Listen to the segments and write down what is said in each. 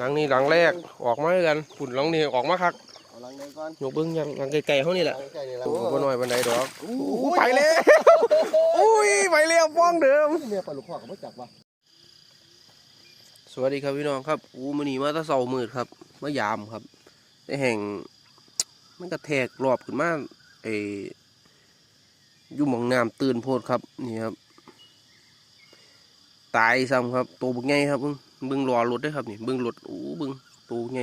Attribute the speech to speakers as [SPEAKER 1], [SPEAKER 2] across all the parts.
[SPEAKER 1] หลังนี้หลังแรกออกมาด้วยกันฝุ่นหลังนี้ออกมาคัก
[SPEAKER 2] เอาหลังไหนก่อน
[SPEAKER 1] ยกเบิ้งยังหลังไกลๆเขานี่แหละ
[SPEAKER 2] ใกล้ๆนี่แหละ
[SPEAKER 1] โอ้บ่น้อยบันไดดอก
[SPEAKER 2] โอ้
[SPEAKER 1] โอ้ไปเลยอุ้ยไปเร็วป้องเดิม
[SPEAKER 2] เมียปลาลูกพ่อก็ไม่จับว่ะ
[SPEAKER 1] สวัสดีครับพี่น้องครับอู้มื้อนี้มาแตะเสามืดครับมายามครับได้แห่ง มันกระแทกรอบขึ้นมาไอ้อยู่หมองน้ำตื่นโพดครับนี่ครับ ตายซ้ำครับตัวบึกไงครับเบิ่งเบึงรอรถได้ครับนี่เบึงรถอู้เบึงโตัวไง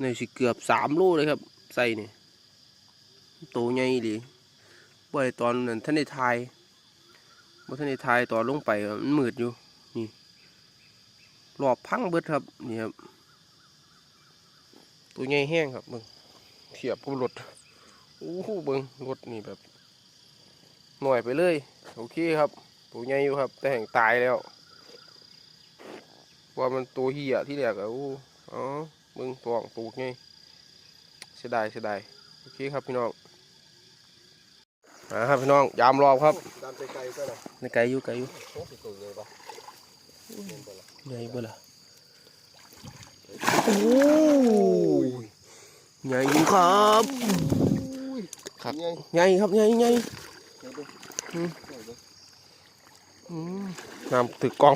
[SPEAKER 1] ในสิเกือบสามโลเลยครับ ใส่นี่โตัวไงดีบ่อยตอนนั้นท่านได้ทายบ่ท่านได้ทายตอนลงไปมันมืดอยู่นี่รอบพังเบิดครับนี่ครับตัวใหญ่แห้งครับเบิ่งเทียบกับรถโอ้โหเบิ่งรถนี่แบบหน่อยไปเลย โอเคครับ ตัวใหญ่อยู่ครับ แต่แห่งตายแล้ว ว่ามันตัวเหี้ยที่แรกอะโอ้อ๋อเบิ่งตัวของตัวไงเสียดายเสียดายโอเคครับพี่น้องมาครับพี่น้องยามรอบครับ
[SPEAKER 2] ตามไกลๆก็เลย
[SPEAKER 1] ในไกลอยู่ไกลอยู่
[SPEAKER 2] โอ้ติดตัวเลยปะเห็นปะล่ะ
[SPEAKER 1] ใหญ่เบ่ล่ะโอ้ยใหญ่อยู่ครับ
[SPEAKER 2] อุ้ย
[SPEAKER 1] ครับ
[SPEAKER 2] ไง
[SPEAKER 1] ใหญ่ครับใหญ่ใหญ่ น้ำถึกกล่อง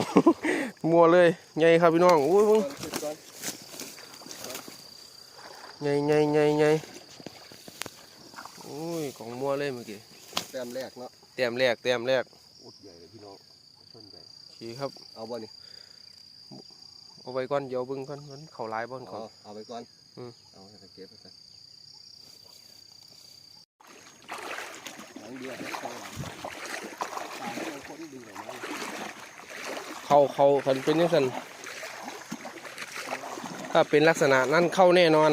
[SPEAKER 1] มัวเลยใหญ่ครับพี่น้องโอ้ยเบิ่ง
[SPEAKER 2] ก่อนติดก่อน
[SPEAKER 1] ใหญ่ใหญ่ใหญ่ใหญ่โอ้ยกล่องมัวเลยเมื่อกี้
[SPEAKER 2] แต้มแรกเนาะ
[SPEAKER 1] แต้มแรกแต้มแรก
[SPEAKER 2] อุดใหญ่เลยพี่น้องต้นใหญ่
[SPEAKER 1] โอเคครับ
[SPEAKER 2] เอาบ่นี่
[SPEAKER 1] เอาไว้ก่อนเดี๋ยวเบิ่งก่อนมันเข้าหลายบ่อนก่อน
[SPEAKER 2] เอาเอาไปก่อน
[SPEAKER 1] อืม
[SPEAKER 2] เอาไปเก็บไปก่อนหลังเดียว เข้าหลังตาให้มันคนดึงออกมา
[SPEAKER 1] เข้าเข้าคันเป็นจังซั่นถ้าเป็นลักษณะนั้นเข้าแน่นอน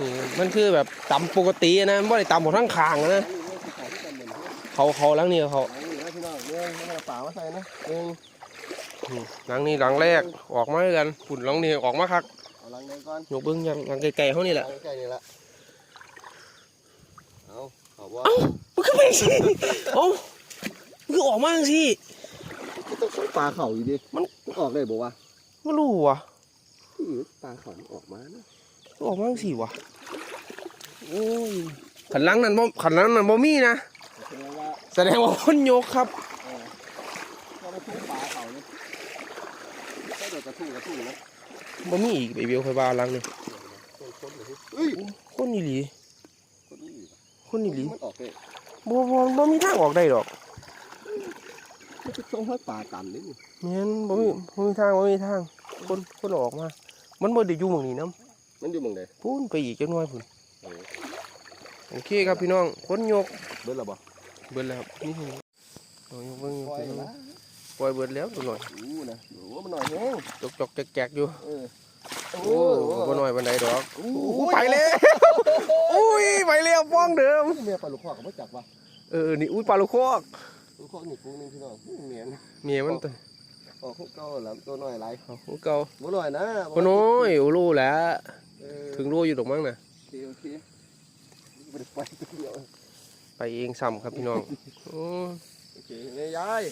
[SPEAKER 1] นี่มันคือแบบต่ำปกตินะไม่ได้ต่ำหมดทั้งคางอะนะ
[SPEAKER 2] อันนี้เรื่องที่เขาที่กันเหมือนเพื่อน
[SPEAKER 1] เขาเขาหลังนี้เขา
[SPEAKER 2] หลังนี้นะพี่น้องเรื่องไม่เอาป่ามาใส่นะหนึ่ง
[SPEAKER 1] นี่หลังนี้หลังแรกออกมาด้วยกันฝุ่นหลังนี้ออกมาคัก
[SPEAKER 2] เอาหลังไหนก่อน
[SPEAKER 1] ยกเบิ้งยังหลังไกลๆเขานี่แหละ
[SPEAKER 2] ใกล้ๆนี่แหละเอา เอาว่า
[SPEAKER 1] มันก็ไม่สิเอ้ามันก็ออกมาจังสิ
[SPEAKER 2] ก็ต้องใช้ปลาเข่าอยู่ดิ
[SPEAKER 1] มัน
[SPEAKER 2] มันออกได้บอกว่า
[SPEAKER 1] ไม่รู้ว่ะ
[SPEAKER 2] ปลาเข่ามันออกมานะ
[SPEAKER 1] มันออกมาจังสิว่ะโอ้ยขันหลังนั้นบ่ขันหลังนั้นบ่มีนะ
[SPEAKER 2] แสดงว่า
[SPEAKER 1] แสดงว่าคนยกครับ
[SPEAKER 2] เออก็ไปทุ่งปลาเข่าเนี่ยก็เดี๋ยวกระทุ่งกระทุ่งนะ
[SPEAKER 1] บ่มีอีกไอเบลคอยบาหลังนี่
[SPEAKER 2] ต้นคนเลยเฮ้ย
[SPEAKER 1] คนอีหลี
[SPEAKER 2] คนนี้ อีก
[SPEAKER 1] คนอีหลี
[SPEAKER 2] มันออกเลย
[SPEAKER 1] บ่บ่บ่มีทางออกได้ดอก
[SPEAKER 2] มันจะต้องให้ปลาต่ำนิดนึง
[SPEAKER 1] แม่นบ่มีบ่มีทางบ่มีทาง คนคนออกมา มันบ่ได้อยู่หม่องนี้นํ
[SPEAKER 2] มันอยู่หมองใด
[SPEAKER 1] พูนไปอีกจักหน่อยพุ่น
[SPEAKER 2] เออ
[SPEAKER 1] โอเคครับพี่น้องคนยก
[SPEAKER 2] เบิดและบ่
[SPEAKER 1] เบิดแล้วครับนี่เอายกเบิ่ง
[SPEAKER 2] ปล่อย
[SPEAKER 1] เบิ่ง
[SPEAKER 2] ละ
[SPEAKER 1] ปล่อยเบิดแล้วตัวหน่อย
[SPEAKER 2] อู้นะโอ้มันหน่อยแห้ง
[SPEAKER 1] จกจกแจกๆอยู่
[SPEAKER 2] เออ
[SPEAKER 1] โอ้บ่น้อยบันไดดอก
[SPEAKER 2] อู้
[SPEAKER 1] โอ้ไปเลยอุ้ยไปแล้วป้องเดิม
[SPEAKER 2] เมียปลาลูกพ่อก็ไม่จับว่ะ
[SPEAKER 1] เออนี่อุ้ยปลาลูกคอก
[SPEAKER 2] ลูกพ่อนี่กูนึงพี่น้องเมียน
[SPEAKER 1] เมียมันตัว
[SPEAKER 2] ออกคุกเก่าแล้วตัวน้อยหลาย
[SPEAKER 1] เอาของเก่า
[SPEAKER 2] บ่น้อยนะ
[SPEAKER 1] บ่น้อยโอ้รู้แล้ว
[SPEAKER 2] เออ
[SPEAKER 1] ถึงรู้อยู่ดอกมั้งน่ะ
[SPEAKER 2] โอเคโอเคบ่ได้ไปตัวเดียว
[SPEAKER 1] ไปเองซ้ำครับพี่น้องโอ้
[SPEAKER 2] โอเคเนี่ยยาย